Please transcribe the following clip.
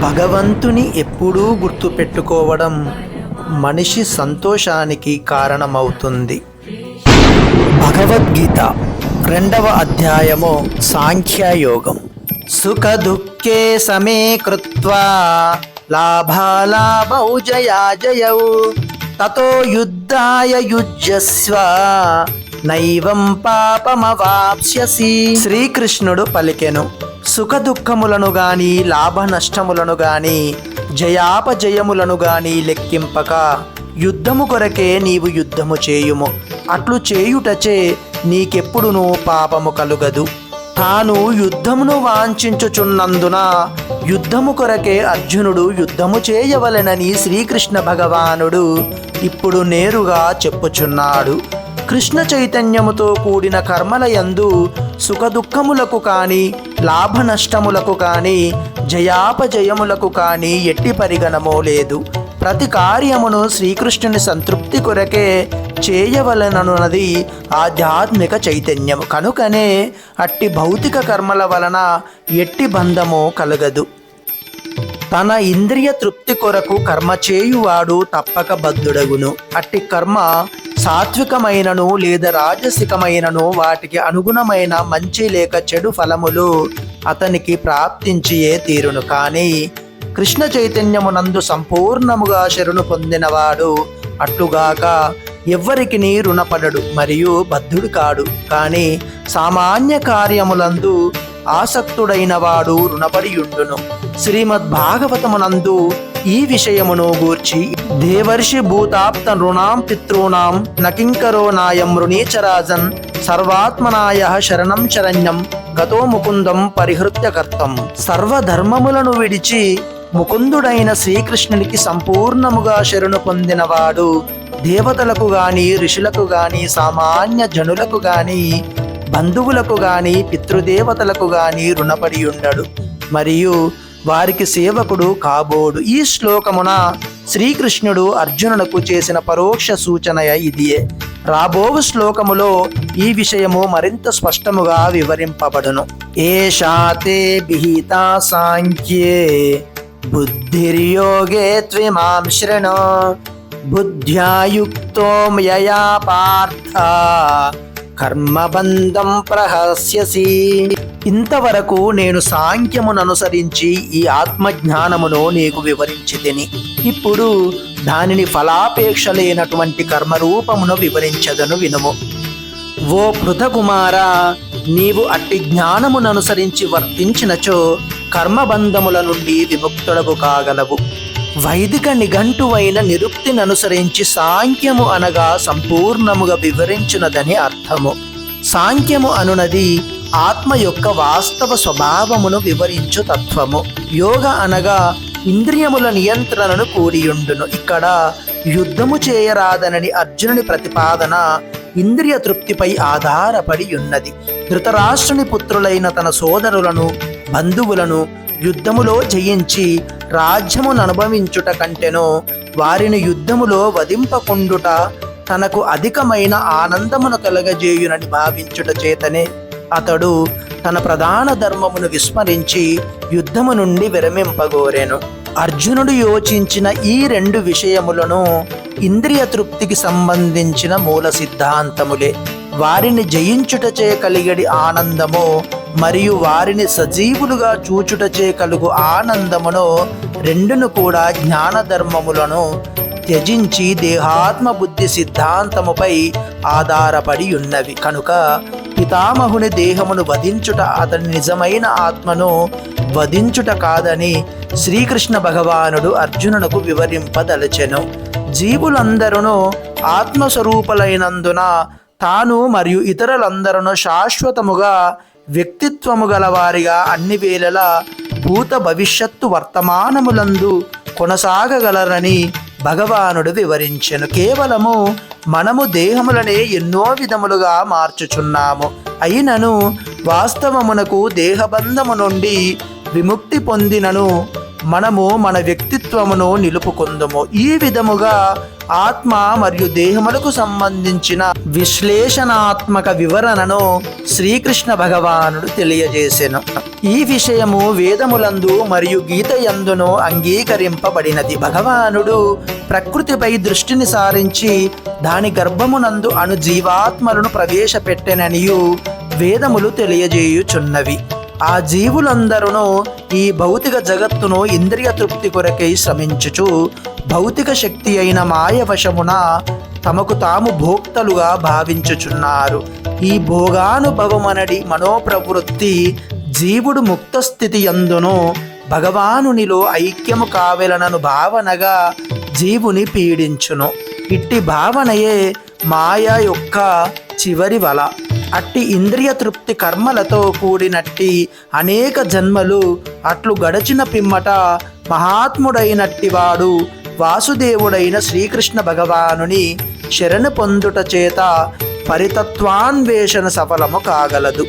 భగవంతుని ఎప్పుడూ గుర్తుపెట్టుకోవడం మనిషి సంతోషానికి కారణమవుతుంది. భగవద్గీత రెండవ అధ్యాయము సాంఖ్యయోగం. సుఖ దుఃఖే సమే కృత్వా లాభాలాభౌ జయా జయౌ తతో యుద్ధాయ యుజ్యస్వ నైవం పాపమవాప్స్యసి. శ్రీకృష్ణుడు పలికెను. సుఖ దుఃఖములను గాని లాభ నష్టములను గాని జయాపజయములను గాని లెక్కింపక యుద్ధము కొరకే నీవు యుద్ధము చేయుము. అట్లు చేయుటచే నీకెప్పుడునూ పాపము కలుగదు. తాను యుద్ధమును వాంఛించుచున్నందున యుద్ధము కొరకే అర్జునుడు యుద్ధము చేయవలెనని శ్రీకృష్ణ భగవానుడు ఇప్పుడు నేరుగా చెప్పుచున్నాడు. కృష్ణ చైతన్యముతో కూడిన కర్మల యందు సుఖదుఖములకు కానీ లాభ నష్టములకు కానీ జయాపజయములకు కానీ ఎట్టి పరిగణమో లేదు. ప్రతి కార్యమును శ్రీకృష్ణుని సంతృప్తి కొరకే చేయవలననున్నది ఆధ్యాత్మిక చైతన్యము. కనుకనే అట్టి భౌతిక కర్మల వలన ఎట్టి బంధమో కలగదు. తన ఇంద్రియ తృప్తి కొరకు కర్మ చేయువాడు తప్పక బద్ధుడగును. అట్టి కర్మ సాత్వికమైనను లేదా రాజసికమైనను వాటికి అనుగుణమైన మంచి లేక చెడు ఫలములు అతనికి ప్రాప్తించియే తీరును. కానీ కృష్ణ చైతన్యమునందు సంపూర్ణముగా శరణు పొందినవాడు అట్టుగాక ఎవ్వరికి రుణపడడు మరియు బద్ధుడు కాడు. కానీ సామాన్య కార్యములందు ఆసక్తుడైన వాడు రుణపడియుండును. శ్రీమద్భాగవతమునందు ఈ విషయమును గూర్చి దేవర్షి భూతాప్త నృణాం పితॄణాం నకింకరో నాయం రుణీచరాజన్ సర్వాత్మనాయ శరణం శరణ్యం గతో ముకుందం పరిహృత్య కర్తం సర్వధర్మములను విడిచి ముకుందుడైన శ్రీకృష్ణునికి సంపూర్ణముగా శరణు పొందినవాడు దేవతలకు గాని ఋషులకు గాని సామాన్య జనులకు గాని బంధువులకు గాని పితృదేవతలకు గాని రుణపడి ఉండడు. మరియు వారికి సేవకుడు కాబోడు. ఈ శ్లోకమున శ్రీకృష్ణుడు అర్జునునకు చేసిన పరోక్ష సూచన ఇదియే రాబో శ్లోకములో ఈ విషయము మరింత స్పష్టముగా వివరింపబడును. ఏషాతే విహితా సాంఖ్యే బుద్ధిర్యోగే త్విమాం శృణు. బుద్ధ్యాయుక్తో యయా పార్థ. కర్మబంధం ప్రహస్యసి. ఇంతవరకు నేను సాంఖ్యముననుసరించి ఈ ఆత్మజ్ఞానమును నీకు వివరించి తిని ఇప్పుడు దానిని ఫలాపేక్ష లేనటువంటి కర్మరూపమును వివరించదను వినుము. ఓ పృథకుమార నీవు అట్టి జ్ఞానముననుసరించి వర్తించినచో కర్మబంధముల నుండి విముక్తుడవు కాగలవు. వైదిక నిఘంటువైన నిరుక్తిని అనుసరించి సాంఖ్యము అనగా సంపూర్ణముగా వివరించినదని అర్థము. సాంఖ్యము అనునది ఆత్మ యొక్క వాస్తవ స్వభావమును వివరించు తత్వము. యోగ అనగా ఇంద్రియముల నియంత్రణను కూడియుండును. ఇక్కడ యుద్ధము చేయరాదనని అర్జునుని ప్రతిపాదన ఇంద్రియ తృప్తిపై ఆధారపడి ఉన్నది ధృతరాష్ట్రుని పుత్రులైన తన సోదరులను బంధువులను యుద్ధములో జయించి రాజ్యమును అనుభవించుట కంటెనో వారిని యుద్ధములో వధింపకుండుట తనకు అధికమైన ఆనందమును కలగజేయునని భావించుట చేతనే. అతడు తన ప్రధాన ధర్మమును విస్మరించి యుద్ధము నుండి విరమింపగోరెను. అర్జునుడు యోచించిన ఈ రెండు విషయములను ఇంద్రియ తృప్తికి సంబంధించిన మూల సిద్ధాంతములే. వారిని జయించుటచే కలిగడి ఆనందము మరియు వారిని సజీవులుగా చూచుటచే కలుగు ఆనందమును రెండును కూడా జ్ఞాన ధర్మములను త్యజించి దేహాత్మ బుద్ధి సిద్ధాంతముపై ఆధారపడి ఉన్నవి. కనుక పితామహుని దేహమును వధించుట అతని నిజమైన ఆత్మను వధించుట కాదని శ్రీకృష్ణ భగవానుడు అర్జునునకు వివరింపదలచెను. జీవులందరూ ఆత్మస్వరూపులైనందున తాను మరియు ఇతరులందరూ శాశ్వతముగా వ్యక్తిత్వము గలవారిగా అన్ని వేళలా భూత భవిష్యత్తు వర్తమానములందు కొనసాగగలరని భగవానుడు వివరించెను. కేవలము మనము దేహములనే ఎన్నో విధములుగా మార్చుచున్నాము. అయినను వాస్తవమునకు దేహబంధము నుండి విముక్తి పొందినను మనము మన వ్యక్తిత్వమును నిలుపుకుందుము. ఈ విధముగా ఆత్మ మరియు దేహములకు సంబంధించిన విశ్లేషణాత్మక వివరణను శ్రీకృష్ణ భగవానుడు తెలియజేసెను. ఈ విషయము వేదములందు మరియు గీత యందును అంగీకరింపబడినది. భగవానుడు ప్రకృతిపై దృష్టిని సారించి దాని గర్భమునందు అను జీవాత్మలను ప్రవేశపెట్టెననియు వేదములు తెలియజేయుచున్నవి. ఆ జీవులందరూ ఈ భౌతిక జగత్తును ఇంద్రియ తృప్తి కొరకై శ్రమించుచు భౌతిక శక్తి అయిన మాయవశమున తమకు తాము భోక్తలుగా భావించుచున్నారు. ఈ భోగానుభవమనడి మనోప్రవృత్తి జీవుడు ముక్త స్థితి యందును భగవానునిలో ఐక్యము కావెలనను భావనగా జీవుని పీడించును. ఇట్టి భావనయే మాయ యొక్క చివరి వల. అట్టి ఇంద్రియ తృప్తి కర్మలతో కూడినట్టి అనేక జన్మలు అట్లు గడచిన పిమ్మట మహాత్ముడైనట్టివాడు వాసుదేవుడైన శ్రీకృష్ణ భగవానుని శరణు పొందుట చేత పరితత్వాన్వేషణ సఫలము కాగలదు.